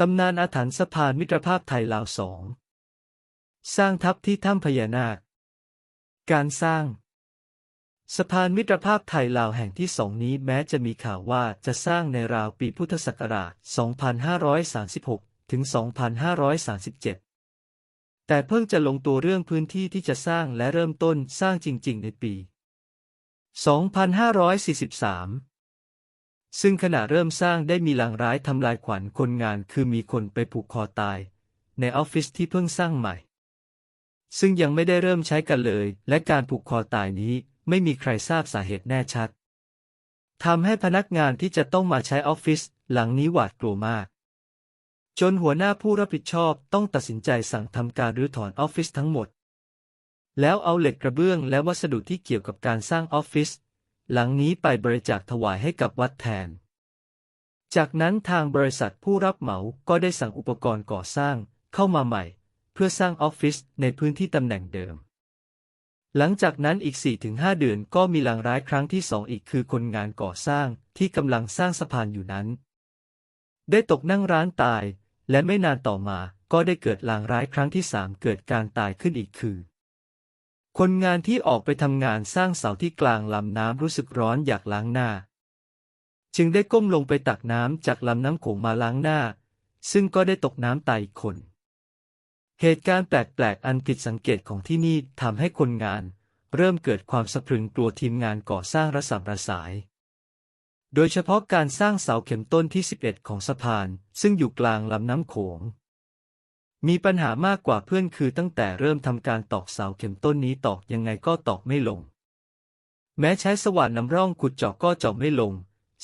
ตำนานอาถรรพ์สะพานมิตรภาพไทยลาวสอง สร้างทัพที่ถ้ำพญานาค การสร้าง สะพานมิตรภาพไทยลาวแห่งที่สองนี้แม้จะมีข่าวว่าจะสร้างในราวปีพุทธศักราช 2536 ถึง 2537 แต่เพิ่งจะลงตัวเรื่องพื้นที่ที่จะสร้างและเริ่มต้นสร้างจริง ๆ ในปี 2543 ซึ่งขณะเริ่มสร้างได้มีลางร้ายทำลายขวัญคนงานคือมีคนไปผูกคอตาย ในออฟฟิศที่เพิ่งสร้างใหม่ ซึ่งยังไม่ได้เริ่มใช้กันเลย และการผูกคอตายนี้ไม่มีใครทราบสาเหตุแน่ชัดทำให้พนักงานที่จะต้องมาใช้ออฟฟิศหลังนี้หวาดกลัวมาก จนหัวหน้าผู้รับผิดชอบต้องตัดสินใจสั่งทำการรื้อถอนออฟฟิศทั้งหมด แล้วเอาเหล็กกระเบื้องและวัสดุที่เกี่ยวกับการสร้างออฟฟิศ หลังนี้ไปบริจาคถวายให้กับวัดแทน จากนั้นทางบริษัทผู้รับเหมาก็ได้สั่งอุปกรณ์ก่อสร้างเข้ามาใหม่ เพื่อสร้างออฟฟิศในพื้นที่ตำแหน่งเดิม หลังจากนั้นอีก 4-5 เดือนก็มีลางร้ายครั้งที่สองอีกคือคนงานก่อสร้างที่กำลังสร้างสะพานอยู่นั้น ได้ตกนั่งร้านตาย และไม่นานต่อมาก็ได้เกิดลางร้ายครั้งที่สามเกิดการตายขึ้นอีกคือ คนงานที่ออกไปทำงานสร้างเสาที่กลางลำน้ำรู้สึกร้อนอยากล้างหน้า จึงได้ก้มลงไปตักน้ำจากลำน้ำโขงมาล้างหน้า ซึ่งก็ได้ตกน้ำตายอีกคน เหตุการณ์แปลกๆอันผิดสังเกตของที่นี่ทำให้คนงาน เริ่มเกิดความสะพรึงกลัวทีมงานก่อสร้างระสำระสาย โดยเฉพาะการสร้างเสาเข็มต้นที่ 11 ของสะพาน ซึ่งอยู่กลางลำน้ำโขง มีปัญหามากกว่าเพื่อนคือตั้งแต่เริ่มทำการตอกเสาเข็มต้นนี้ตอกยังไงก็ตอกไม่ลง แม้ใช้สว่านนำร่องขุดเจาะก็เจาะไม่ลง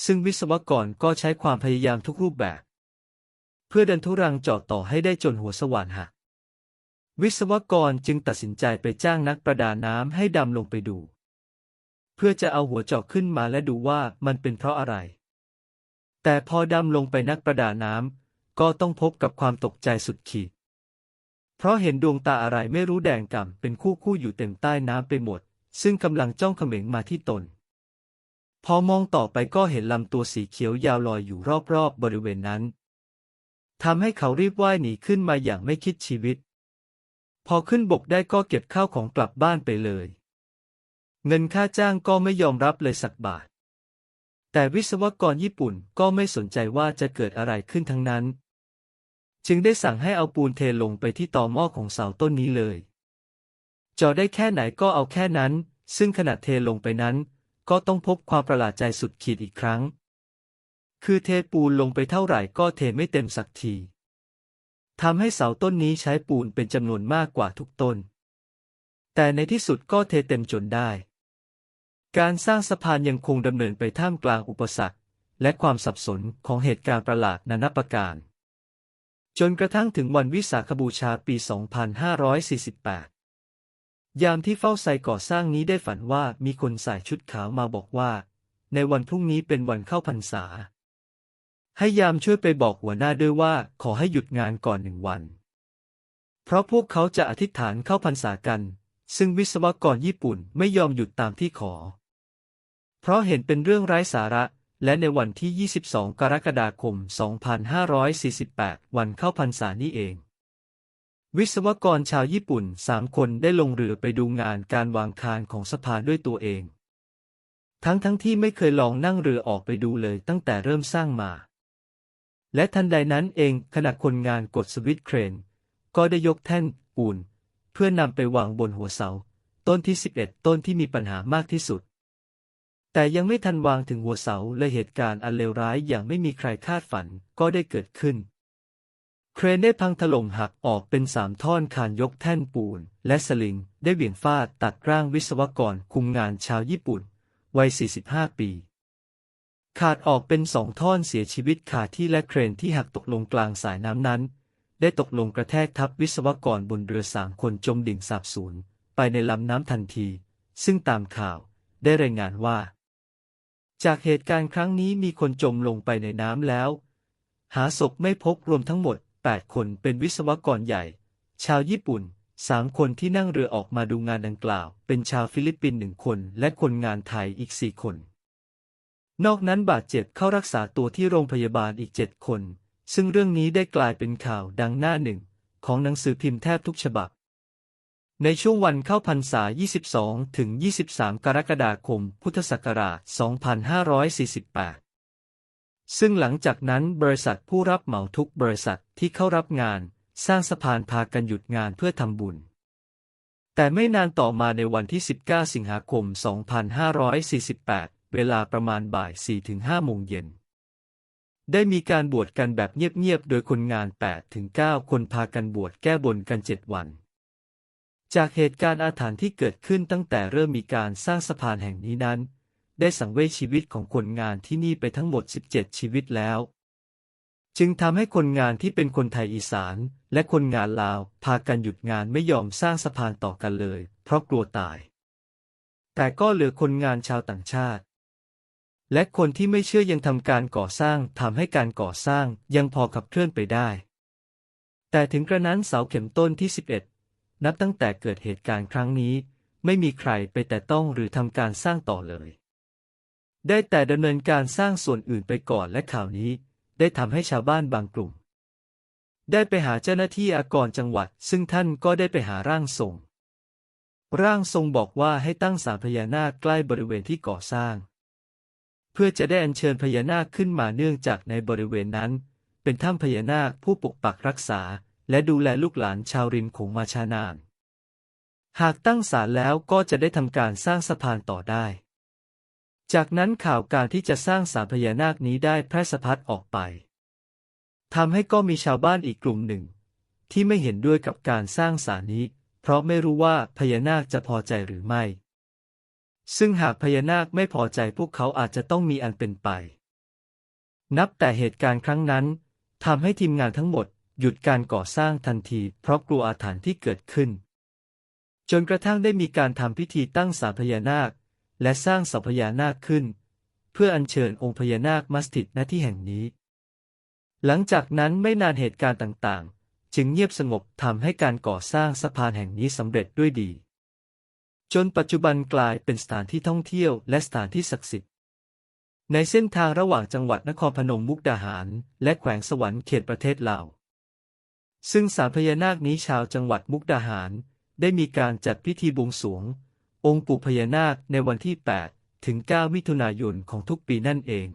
ซึ่งวิศวกรก็ใช้ความพยายามทุกรูปแบบ เพื่อดันทุรังเจาะต่อให้ได้จนหัวสว่านหักวิศวกรจึงตัดสินใจไปจ้างนักประดาน้ำให้ดำลงไปดู เพื่อจะเอาหัวเจาะขึ้นมาและดูว่ามันเป็นเพราะอะไร แต่พอดำลงไปนักประดาน้ำก็ต้องพบกับความตกใจสุดขีด เพราะเห็นดวงตาอะไรไม่รู้แดงก่ำเป็นคู่คู่อยู่เต็มใต้น้ำไปหมด ซึ่งกำลังจ้องเขม็งมาที่ตน พอมองต่อไปก็เห็นลำตัวสีเขียวยาวลอยอยู่รอบๆบบริเวณนั้นทำให้เขารีบว่ายหนีขึ้นมาอย่างไม่คิดชีวิต พอขึ้นบกได้ก็เก็บข้าวของกลับบ้านไปเลย เงินค่าจ้างก็ไม่ยอมรับเลยสักบาท แต่วิศวกรญี่ปุ่นก็ไม่สนใจว่าจะเกิดอะไรขึ้นทั้งนั้น จึงได้สั่งให้เอาปูนเทลงไปที่ตอหม้อของเสาต้นนี้เลยจอได้แค่ไหนก็เอาแค่นั้น ซึ่งขณะเทลงไปนั้น ก็ต้องพบความประหลาดใจสุดขีดอีกครั้ง คือเทปูนลงไปเท่าไหร่ก็เทไม่เต็มสักทีทำให้เสาต้นนี้ใช้ปูนเป็นจำนวนมากกว่าทุกต้น แต่ในที่สุดก็เทเต็มจนได้ การสร้างสะพานยังคงดำเนินไปท่ามกลางอุปสรรค และความสับสนของเหตุการณ์ประหลาดนานาประการ จนกระทั่งถึงวันวิสาขบูชาปี 2548 ยามที่เฝ้าไซก่อสร้างนี้ได้ฝันว่ามีคนใส่ชุดขาวมาบอกว่า ในวันพรุ่งนี้เป็นวันเข้าพรรษา ให้ยามช่วยไปบอกหัวหน้าด้วยว่าขอให้หยุดงานก่อนหนึ่งวัน เพราะพวกเขาจะอธิษฐานเข้าพรรษากัน ซึ่งวิศวกรญี่ปุ่นไม่ยอมหยุดตามที่ขอ เพราะเห็นเป็นเรื่องไร้สาระ และในวันที่ 22 กรกฎาคม 2548 วันเข้าพรรษานี้เอง วิศวกรชาวญี่ปุ่นสามคนได้ลงเรือไปดูงานการวางคานของสะพานด้วยตัวเอง ทั้งทั้งที่ไม่เคยลองนั่งเรือออกไปดูเลยตั้งแต่เริ่มสร้างมา และทันใดนั้นเองขณะคนงานกดสวิตช์เครน ก็ได้ยกแท่นปูน เพื่อนำไปวางบนหัวเสา ต้นที่ 11 ต้นที่มีปัญหามากที่สุด แต่ยังไม่ทันวางถึงหัวเสาและเหตุการณ์อันเลวร้ายอย่างไม่มีใครคาดฝันก็ได้เกิดขึ้น เครนได้พังถล่มหักออกเป็นสามท่อนคานยกแท่นปูน และสลิง ได้เหวี่ยงฟาดตัดร่างวิศวกรคุมงานชาวญี่ปุ่น วัย 45 ปี ขาดออกเป็นสองท่อนเสียชีวิตขาที่และเครนที่หักตกลงกลางสายน้ำนั้น ได้ตกลงกระแทกทับวิศวกรบนเรือสามคนจมดิ่งสาบสูญไปในลำน้ำทันที ซึ่งตามข่าวได้รายงานว่า จากเหตุการณ์ครั้งนี้มีคนจมลงไปในน้ำแล้ว หาศพไม่พบรวมทั้งหมด 8 คนเป็นวิศวกรใหญ่ ชาวญี่ปุ่นสามคนที่นั่งเรือออกมาดูงานดังกล่าว เป็นชาวฟิลิปปินส์หนึ่งคน และคนงานไทยอีกสี่คน นอกนั้นบาดเจ็บเข้ารักษาตัวที่โรงพยาบาลอีกเจ็ดคน ซึ่งเรื่องนี้ได้กลายเป็นข่าวดังหน้าหนึ่ง ของหนังสือพิมพ์แทบทุกฉบับ ในช่วงวันเข้าพรรษา 22 ถึง 23 กรกฎาคม พุทธศักราช 2548 ซึ่งหลังจากนั้นบริษัทผู้รับเหมาทุกบริษัทที่เข้ารับงาน สร้างสะพานพากันหยุดงานเพื่อทำบุญ แต่ไม่นานต่อมาในวันที่ 19 สิงหาคม 2548 เวลาประมาณบ่าย 4-5 โมงเย็น ได้มีการบวชกันแบบเงียบๆ โดยคนงาน 8-9 คนพากันบวชแก้บนกัน 7 วัน จากเหตุการณ์อาถรรพ์ที่เกิดขึ้นตั้งแต่เริ่มมีการสร้างสะพานแห่งนี้นั้น ได้สังเวยชีวิตของคนงานที่นี่ไปทั้งหมด 17 ชีวิตแล้ว จึงทำให้คนงานที่เป็นคนไทยอีสาน และคนงานลาว พากันหยุดงานไม่ยอมสร้างสะพานต่อกันเลย เพราะกลัวตาย แต่ก็เหลือคนงานชาวต่างชาติ และคนที่ไม่เชื่อยังทำการก่อสร้างทำให้การก่อสร้างยังพอขับเคลื่อนไปได้ แต่ถึงกระนั้นเสาเข็มต้นที่ 11 นับตั้งแต่เกิดเหตุการณ์ครั้งนี้ ไม่มีใครไปแต่ต้องหรือทำการสร้างต่อเลย ได้แต่ดำเนินการสร้างส่วนอื่นไปก่อนและข่าวนี้ ได้ทำให้ชาวบ้านบางกลุ่ม ได้ไปหาเจ้าหน้าที่อากรจังหวัด ซึ่งท่านก็ได้ไปหาร่างทรง ร่างทรงบอกว่าให้ตั้งศาลพญานาคใกล้บริเวณที่ก่อสร้าง เพื่อจะได้อัญเชิญพญานาคขึ้นมาเนื่องจากในบริเวณนั้น เป็นถ้ำพญานาคผู้ปกปักรักษา และดูแลลูกหลานชาวริมโขงมาชานาน หากตั้งศาลแล้วก็จะได้ทำการสร้างสะพานต่อได้ จากนั้นข่าวการที่จะสร้างศาลพญานาคนี้ได้แพร่สะพัดออกไปทำให้ก็มีชาวบ้านอีกกลุ่มหนึ่ง ที่ไม่เห็นด้วยกับการสร้างศาลนี้ เพราะไม่รู้ว่าพญานาคจะพอใจหรือไม่ ซึ่งหากพญานาคไม่พอใจพวกเขาอาจจะต้องมีอันเป็นไป นับแต่เหตุการณ์ครั้งนั้นทำให้ทีมงานทั้งหมด หยุดการก่อสร้างทันที เพราะกลัวอาถรรพ์ที่เกิดขึ้น จนกระทั่งได้มีการทำพิธีตั้งศาลพญานาค และสร้างสาพญานาคขึ้น เพื่ออัญเชิญองค์พญานาคมาสถิตณที่แห่งนี้ หลังจากนั้นไม่นานเหตุการณ์ต่างๆ จึงเงียบสงบทำให้การก่อสร้างสะพานแห่งนี้สำเร็จด้วยดี จนปัจจุบันกลายเป็นสถานที่ท่องเที่ยวและสถานที่ศักดิ์สิทธิ์ในเส้นทางระหว่างจังหวัดนครพนมมุกดาหาร และแขวงสวรรค์เขตประเทศลาว ซึ่งสารพญานาคนี้ชาวจังหวัดมุกดาหาร ได้มีการจัดพิธีบวงสรวง องค์ปู่พญานาคในวันที่ 8 ถึง 9 มิถุนายนของทุกปีนั่นเอง